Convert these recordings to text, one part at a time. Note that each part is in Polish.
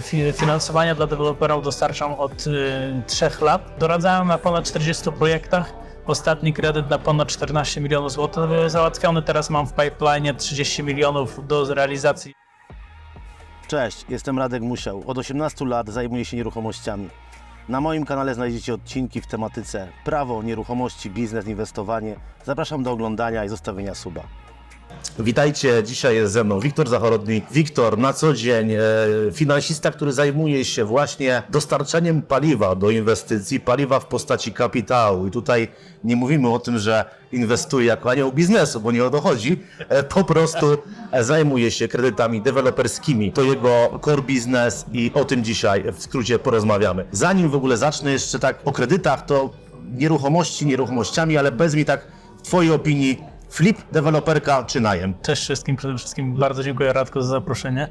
Fi- Finansowania dla deweloperów dostarczam od y, 3 lat. Doradzałem na ponad 40 projektach. Ostatni kredyt na ponad 14 milionów złotych załatwiony. Teraz mam w pipeline 30 milionów do realizacji. Cześć, jestem Radek Musiał. Od 18 lat zajmuję się nieruchomościami. Na moim kanale znajdziecie odcinki w tematyce prawo, nieruchomości, biznes, inwestowanie. Zapraszam do oglądania i zostawienia suba. Witajcie, dzisiaj jest ze mną Wiktor Zachorodny. Wiktor, na co dzień e, finansista, który zajmuje się właśnie dostarczaniem paliwa do inwestycji, paliwa w postaci kapitału. I tutaj nie mówimy o tym, że inwestuje jako anioł biznesu, bo nie o to chodzi. E, po prostu zajmuje się kredytami deweloperskimi. To jego core business i o tym dzisiaj w skrócie porozmawiamy. Zanim w ogóle zacznę jeszcze tak o kredytach, to nieruchomości nieruchomościami, ale bez mi tak w Twojej opinii flip, deweloperka czy najem? Cześć wszystkim, przede wszystkim bardzo dziękuję Radku za zaproszenie.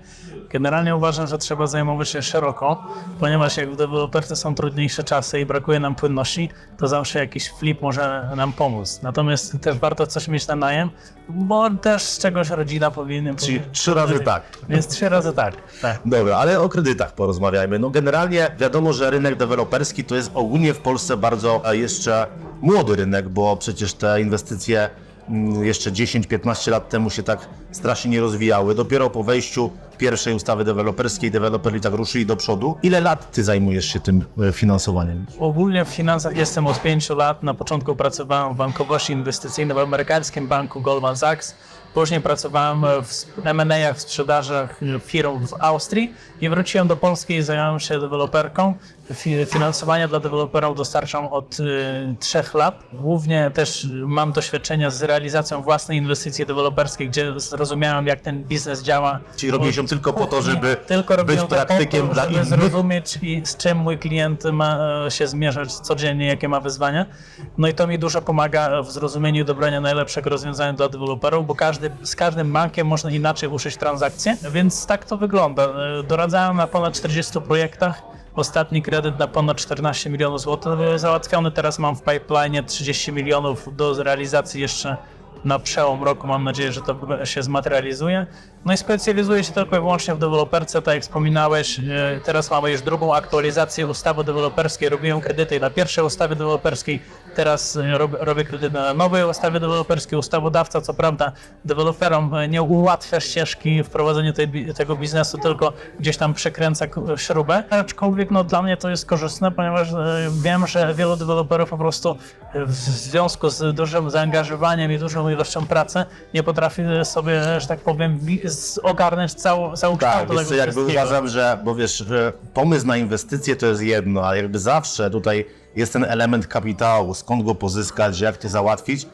Generalnie uważam, że trzeba zajmować się szeroko, ponieważ jak w deweloperce są trudniejsze czasy i brakuje nam płynności, to zawsze jakiś flip może nam pomóc. Natomiast też warto coś mieć na najem, bo też z czegoś rodzina powinna... Czyli powinna- trzy razy tak. Więc trzy razy tak. tak. Dobra, ale o kredytach porozmawiajmy. No generalnie wiadomo, że rynek deweloperski to jest ogólnie w Polsce bardzo e, jeszcze młody rynek, bo przecież te inwestycje jeszcze 10-15 lat temu się tak strasznie nie rozwijały. Dopiero po wejściu pierwszej ustawy deweloperskiej deweloperzy tak ruszyli do przodu. Ile lat ty zajmujesz się tym e, finansowaniem? Ogólnie w finansach jestem od 5 lat. Na początku pracowałem w bankowości inwestycyjnej w amerykańskim banku Goldman Sachs. Później pracowałem w M&A, w sprzedażach firm w Austrii i wróciłem do Polski i zająłem się deweloperką. Fi- Finansowania dla deweloperów dostarczam od y, 3 lat. Głównie też mam doświadczenia z realizacją własnej inwestycji deweloperskiej, gdzie zrozumiałem jak ten biznes działa. Czyli robisz ją tylko po to, żeby Tylko być po to, praktykiem dla żeby innych? zrozumieć i z czym mój klient ma e, się zmierzać codziennie, jakie ma wyzwania. No i to mi dużo pomaga w zrozumieniu i dobrania najlepszego rozwiązania dla deweloperów, bo każdy, z każdym bankiem można inaczej uszyć transakcje, więc tak to wygląda. E, Doradzałem na ponad 40 projektach. Ostatni kredyt na ponad 14 milionów złotych załatwiony. Teraz mam w pipeline 30 milionów do realizacji jeszcze na przełom roku. Mam nadzieję, że to się zmaterializuje. No i specjalizuję się tylko i wyłącznie w deweloperce, tak jak wspominałeś. e, Teraz mamy już drugą aktualizację ustawy deweloperskiej. Robiłem kredyty na pierwszej ustawie deweloperskiej, teraz e, rob, robię kredyty na nowej ustawie deweloperskiej. Ustawodawca, co prawda, deweloperom e, nie ułatwia ścieżki w prowadzeniu tej, tego biznesu, tylko gdzieś tam przekręca śrubę. Aczkolwiek no, dla mnie to jest korzystne, ponieważ wiem, że wielu deweloperów po prostu w związku z dużym zaangażowaniem i dużą ilością pracy nie potrafi sobie, że tak powiem, wi- z- ogarnąć całą, całą Tak, kształt tego jakby uważam, że, bo wiesz, że pomysł na inwestycje to jest jedno, ale jakby zawsze tutaj jest ten element kapitału, skąd go pozyskać, jak to załatwić.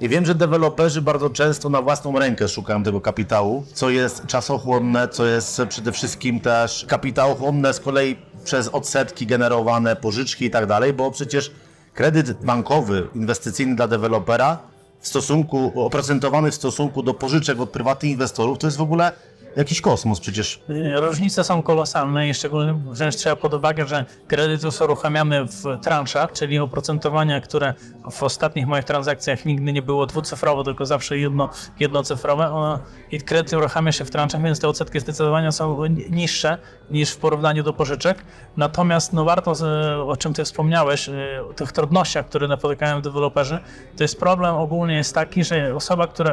I wiem, że deweloperzy bardzo często na własną rękę szukają tego kapitału, co jest czasochłonne, co jest przede wszystkim też kapitałochłonne z kolei przez odsetki generowane, pożyczki i tak dalej, bo przecież kredyt bankowy, inwestycyjny dla dewelopera w stosunku, oprocentowany w stosunku do pożyczek od prywatnych inwestorów, to jest w ogóle jakiś kosmos przecież. Różnice są kolosalne i szczególnie wziąć trzeba pod uwagę, że kredyty są uruchamiane w transzach, czyli oprocentowania, które w ostatnich moich transakcjach nigdy nie było dwucyfrowe, tylko zawsze jedno, jednocyfrowe. Ono, I kredyty uruchamia się w transzach, więc te odsetki zdecydowanie są ni- niższe niż w porównaniu do pożyczek. Natomiast no warto, o czym ty wspomniałeś, y, o tych trudnościach, które napotykają deweloperzy, to jest problem ogólnie jest taki, że osoba, która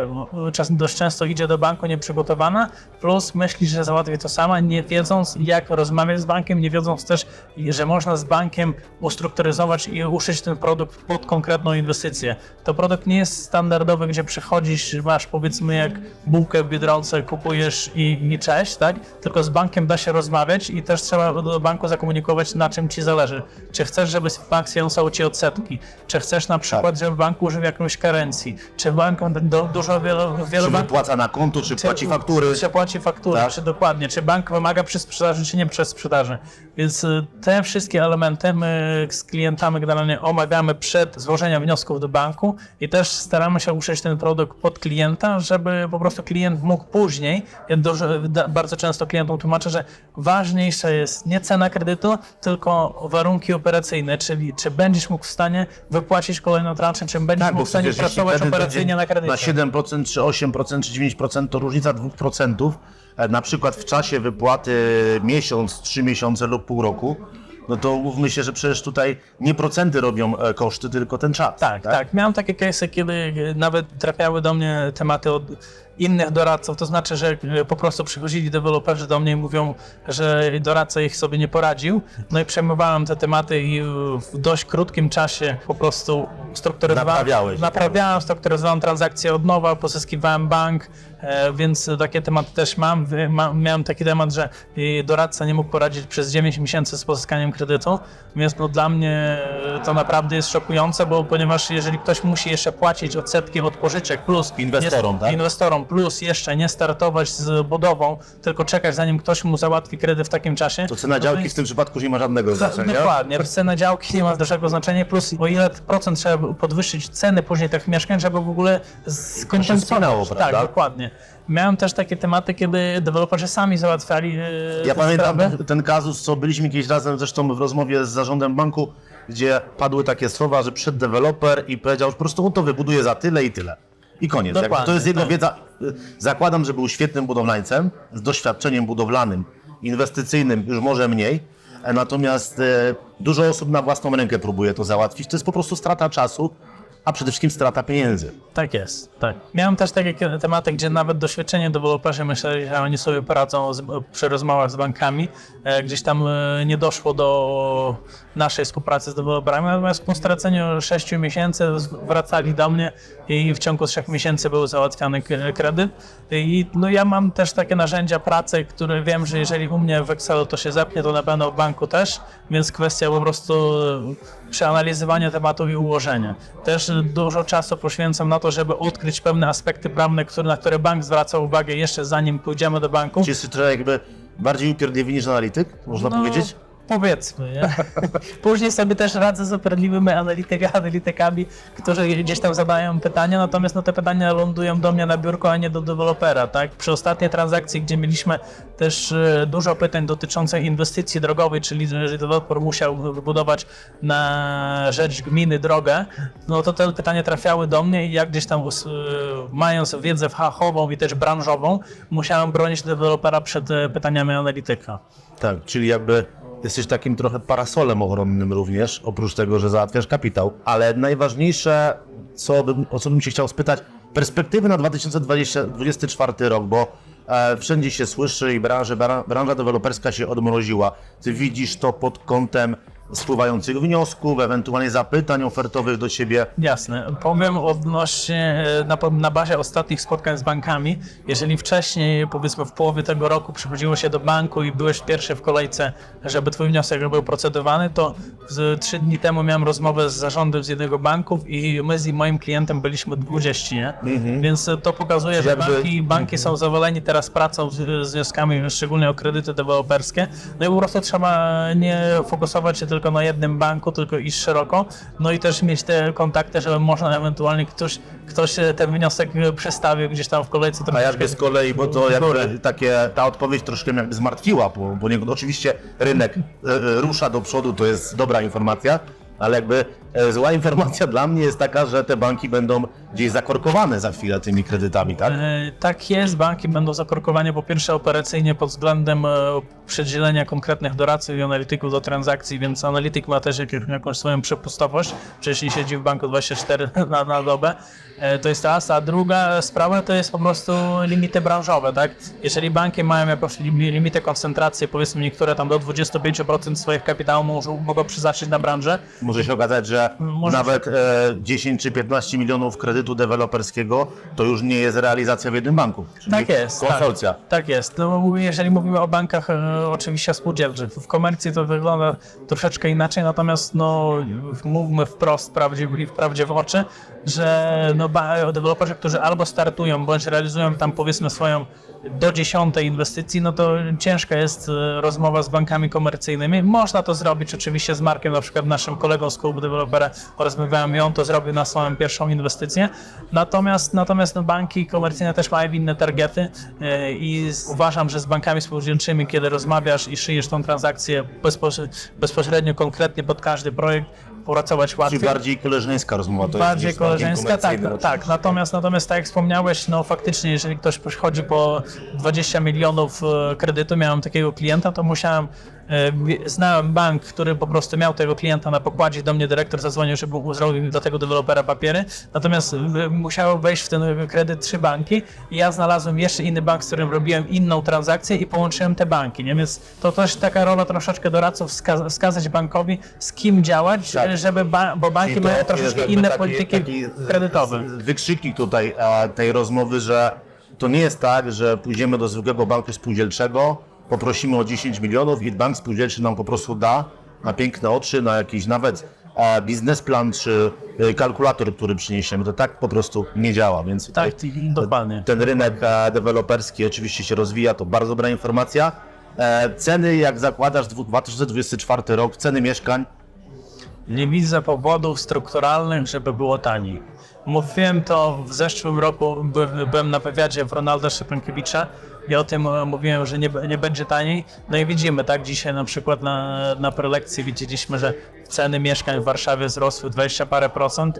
dość często idzie do banku nieprzygotowana, plus myśli, że załatwi to sama, nie wiedząc jak rozmawiać z bankiem, nie wiedząc też, że można z bankiem ustrukturyzować i uszyć ten produkt pod konkretną inwestycję. To produkt nie jest standardowy, gdzie przychodzisz, masz powiedzmy jak bułkę w Biedronce, kupujesz i, i cześć, tak? Tylko z bankiem da się rozmawiać i też trzeba do banku zakomunikować na czym ci zależy. Czy chcesz, żeby bank sjąsał ci odsetki? Czy chcesz na przykład, żeby bank użył jakąś karencji? Czy bank do, dużo wielu, wielu Czy banków wypłaca na konto, czy płaci faktury. czy płaci faktury, Tak. czy dokładnie, czy bank wymaga przy sprzedaży, czy nie przy sprzedaży. Więc y, te wszystkie elementy my z klientami generalnie omawiamy przed złożeniem wniosków do banku i też staramy się uszyć ten produkt pod klienta, żeby po prostu klient mógł później, ja dużo, bardzo często klientom tłumaczę, że ważniejsza jest nie cena kredytu, tylko warunki operacyjne, czyli czy będziesz mógł w stanie wypłacić kolejną transzę, czy będziesz Tak, mógł w stanie pracować operacyjnie na kredycie. na 7%, czy 8%, czy 9% to różnica 2%, e, na przykład w czasie wypłaty miesiąc, trzy miesiące lub pół roku, no to mówmy się, że przecież tutaj nie procenty robią e, koszty, tylko ten czas. Tak, tak. Miałem takie case'y, kiedy e, nawet trafiały do mnie tematy od innych doradców, to znaczy, że e, po prostu przychodzili deweloperzy do mnie i mówią, że doradca ich sobie nie poradził. No i przejmowałem te tematy i w dość krótkim czasie po prostu strukturyzowałem. Naprawiałeś. Naprawiałem, strukturyzowałem transakcję od nowa, pozyskiwałem bank, e, więc takie tematy też mam. Miałem taki temat, że e, doradca nie mógł poradzić przez 9 miesięcy z pozyskaniem kredytu, więc no dla mnie e, to naprawdę jest szokujące, bo ponieważ jeżeli ktoś musi jeszcze płacić odsetki od pożyczek plus Inwestorom, nie, tak? inwestorom plus jeszcze nie startować z budową, tylko czekać zanim ktoś mu załatwi kredyt w takim czasie. To cena działki w tym przypadku nie ma żadnego znaczenia. Dokładnie, cena działki nie ma dużego znaczenia, plus o ile procent trzeba podwyższyć ceny później tych mieszkań, żeby w ogóle skompensować. prawda? Tak, dokładnie. Miałem też takie tematy, kiedy deweloperzy sami załatwiali e, Ja pamiętam sprawy. ten kazus, co byliśmy kiedyś razem zresztą w rozmowie z zarządem banku, gdzie padły takie słowa, że przed deweloper i powiedział, że po prostu on to wybuduje za tyle i tyle. I koniec. Dokładnie, to jest jego tak. wiedza. Zakładam, że był świetnym budowlańcem, z doświadczeniem budowlanym, inwestycyjnym już może mniej, natomiast e, dużo osób na własną rękę próbuje to załatwić. To jest po prostu strata czasu, a przede wszystkim strata pieniędzy. Tak jest, tak. Miałem też takie kie- tematy, gdzie nawet doświadczeni deweloperzy myśleli, że oni sobie poradzą z, przy rozmowach z bankami. E, gdzieś tam e, nie doszło do naszej współpracy z deweloperami, natomiast po straceniu 6 miesięcy wracali do mnie i w ciągu 3 miesięcy był załatwiany kredyt. I no, ja mam też takie narzędzia pracy, które wiem, że jeżeli u mnie w Excelu to się zepnie, to na pewno w banku też, więc kwestia po prostu przeanalizowania tematów i ułożenia. Też dużo czasu poświęcam na to, żeby odkryć pewne aspekty prawne, które, na które bank zwraca uwagę jeszcze zanim pójdziemy do banku. Czy jest trochę jakby bardziej upierdliwy niż analityk, można No, powiedzieć? Powiedzmy, nie? Później sobie też radzę z opierliwymi analityka, analitykami, którzy gdzieś tam zadają pytania, natomiast no, te pytania lądują do mnie na biurko, a nie do dewelopera, tak? Przy ostatniej transakcji, gdzie mieliśmy też e, dużo pytań dotyczących inwestycji drogowej, czyli że deweloper musiał wybudować na rzecz gminy drogę, no to te pytania trafiały do mnie i ja gdzieś tam e, mając wiedzę fachową i też branżową, musiałem bronić dewelopera przed e, pytaniami analityka. Tak, czyli jakby jesteś takim trochę parasolem ochronnym również, oprócz tego, że załatwiasz kapitał. Ale najważniejsze, co bym, o co bym Cię chciał spytać, perspektywy na 2024 rok, bo e, wszędzie się słyszy i branża, bra- branża deweloperska się odmroziła. Ty widzisz to pod kątem spływających wniosków, ewentualnie zapytań ofertowych do Ciebie. Jasne. Powiem odnośnie, e, na, na bazie ostatnich spotkań z bankami, jeżeli wcześniej, powiedzmy w połowie tego roku przychodziło się do banku i byłeś pierwszy w kolejce, żeby twój wniosek był procedowany, to z, trzy dni temu miałem rozmowę z zarządem z jednego banków i my z moim klientem byliśmy 20, nie? Więc e, to pokazuje, że Jakby- banki, banki są zawaleni teraz pracą z, z wnioskami, szczególnie o kredyty deweloperskie. No i po prostu trzeba nie fokusować się tylko na jednym banku, tylko iść szeroko. No i też mieć te kontakty, żeby można ewentualnie ktoś, ktoś e, ten wniosek e, przestawił gdzieś tam w kolejce. A jakby z kolei, bo to jakby takie, ta odpowiedź troszkę mnie jakby zmartwiła, bo, bo nie, oczywiście rynek e, e, rusza do przodu, to jest dobra informacja, ale jakby e, zła informacja dla mnie jest taka, że te banki będą gdzieś zakorkowane za chwilę tymi kredytami, tak? E, Tak jest, banki będą zakorkowane po pierwsze operacyjnie pod względem e, przedzielenia konkretnych doradców i analityków do transakcji, więc analityk ma też jak, jakąś swoją przepustowość, czy jeśli siedzi w banku 24 na, na dobę, e, to jest raz, a druga sprawa to jest po prostu limity branżowe, tak? Jeżeli banki mają jakąś lim- limity koncentracji, powiedzmy niektóre tam do 25% swoich kapitału mogą, mogą przeznaczyć na branżę, Może się okazać, że Może nawet e, 10 czy 15 milionów kredytu deweloperskiego to już nie jest realizacja w jednym banku. Czyli Tak jest. Konsorcja. Tak, tak jest. No, jeżeli mówimy o bankach e, oczywiście spółdzielczych, w komercji to wygląda troszeczkę inaczej, natomiast no, mówmy wprost prawdzie, wprawdzie w oczy, że no, deweloperzy, którzy albo startują, bądź realizują tam powiedzmy swoją do dziesiątej inwestycji, no to ciężka jest e, rozmowa z bankami komercyjnymi. Można to zrobić oczywiście z Markiem, na przykład naszym kolegą z klubu dewelopera, porozmawiałem i on to zrobił na swoją pierwszą inwestycję, Natomiast, natomiast no, banki komercyjne też mają inne targety e, i uważam, że z bankami spółdzielczymi, kiedy rozmawiasz i szyjesz tą transakcję bezpośre- bezpośrednio, konkretnie pod każdy projekt, pracować łatwiej. Czyli bardziej koleżeńska rozmowa to Bardziej jest bankiem koleżeńska, tak, komercyjnym tak. Natomiast, natomiast tak jak wspomniałeś, no faktycznie, jeżeli ktoś przychodzi po 20 milionów e, kredytu, miałem takiego klienta, to musiałem, e, znałem bank, który po prostu miał tego klienta na pokładzie, do mnie dyrektor zadzwonił, żeby zrobił do tego dewelopera papiery, natomiast e, musiały wejść w ten kredyt trzy banki i ja znalazłem jeszcze inny bank, z którym robiłem inną transakcję i połączyłem te banki, nie? Więc to też taka rola troszeczkę doradców, wska- wskazać bankowi, z kim działać, Tak. Żeby, ba- bo banki mają troszeczkę inne taki- polityki taki kredytowe. Wykrzyknik tutaj e, tej rozmowy, że to nie jest tak, że pójdziemy do zwykłego banku spółdzielczego, poprosimy o 10 milionów i bank spółdzielczy nam po prostu da na piękne oczy, na jakiś nawet e, biznesplan czy e, kalkulator, który przyniesiemy. To tak po prostu nie działa, więc Tak, dokładnie. ten rynek deweloperski oczywiście się rozwija, to bardzo dobra informacja. E, Ceny, jak zakładasz, dwu- 2024 rok, ceny mieszkań Nie widzę powodów strukturalnych, żeby było taniej. Mówiłem to w zeszłym roku, by- byłem na wywiadzie w Ronalda Szczepankiewicza i o tym e, mówiłem, że nie, nie będzie taniej. No i widzimy, tak, dzisiaj na przykład na, na prelekcji widzieliśmy, że ceny mieszkań w Warszawie wzrosły 20 parę procent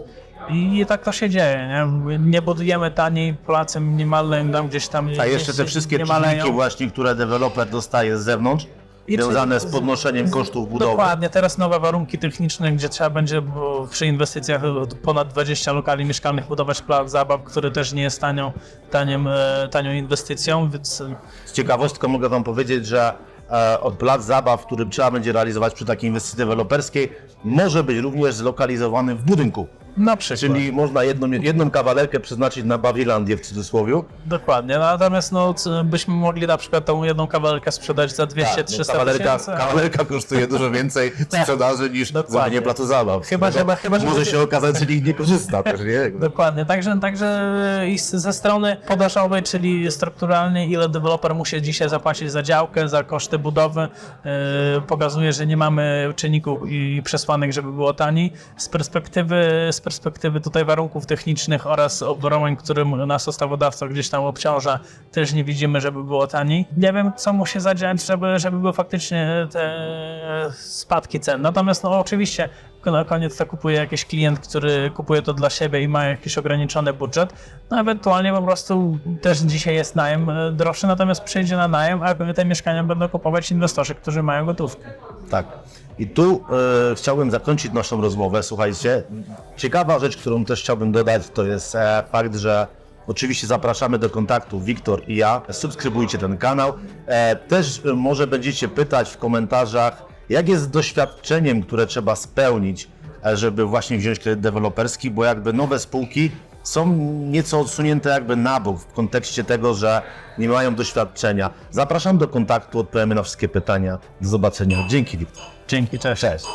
i tak to się dzieje, nie? Nie budujemy taniej, Polacy minimalne nam gdzieś tam A jeszcze te wszystkie czynniki właśnie, które deweloper dostaje z zewnątrz, I związane z podnoszeniem kosztów budowy. Dokładnie, teraz nowe warunki techniczne, gdzie trzeba będzie przy inwestycjach ponad 20 lokali mieszkalnych budować plac zabaw, który też nie jest tanią, taniem, e, tanią inwestycją, więc e, Z ciekawostką mogę Wam powiedzieć, że e, od plac zabaw, który trzeba będzie realizować przy takiej inwestycji deweloperskiej, może być również zlokalizowany w budynku. Na przykład. Czyli można jedną, jedną kawalerkę przeznaczyć na Bawilandię w cudzysłowie. Dokładnie, natomiast no, byśmy mogli na przykład tą jedną kawałkę sprzedać za 200-300 no, kawalerka, kawalerka kosztuje dużo więcej w sprzedaży niż złamanie placu zabaw. Chyba, że- No, chyba, że- może się okazać, że nikt nie korzysta też, nie? Dokładnie, także, także ze strony podażowej, czyli strukturalnie, ile deweloper musi dzisiaj zapłacić za działkę, za koszty budowy, yy, pokazuje, że nie mamy czynników i przesłanek, żeby było taniej. Z perspektywy, z perspektywy tutaj warunków technicznych oraz obroń, którym nas ustawodawca gdzieś tam obciąża, też nie widzimy, żeby było taniej. Nie wiem, co musi zadziać, żeby, żeby były faktycznie te spadki cen. Natomiast no oczywiście na koniec to kupuje jakiś klient, który kupuje to dla siebie i ma jakiś ograniczony budżet, no ewentualnie po prostu też dzisiaj jest najem e, droższy, natomiast przejdzie na najem, a te mieszkania będą kupować inwestorzy, którzy mają gotówkę. Tak. I tu e, chciałbym zakończyć naszą rozmowę. Słuchajcie, ciekawa rzecz, którą też chciałbym dodać, to jest e, fakt, że oczywiście zapraszamy do kontaktu Wiktor i ja. Subskrybujcie ten kanał. E, też e, może będziecie pytać w komentarzach, jak jest z doświadczeniem, które trzeba spełnić, e, żeby właśnie wziąć kredyt deweloperski, bo jakby nowe spółki są nieco odsunięte jakby na bok w kontekście tego, że nie mają doświadczenia. Zapraszam do kontaktu, odpowiemy na wszystkie pytania. Do zobaczenia. Dzięki, Wiktor. Dzięki, cześć. Cześć.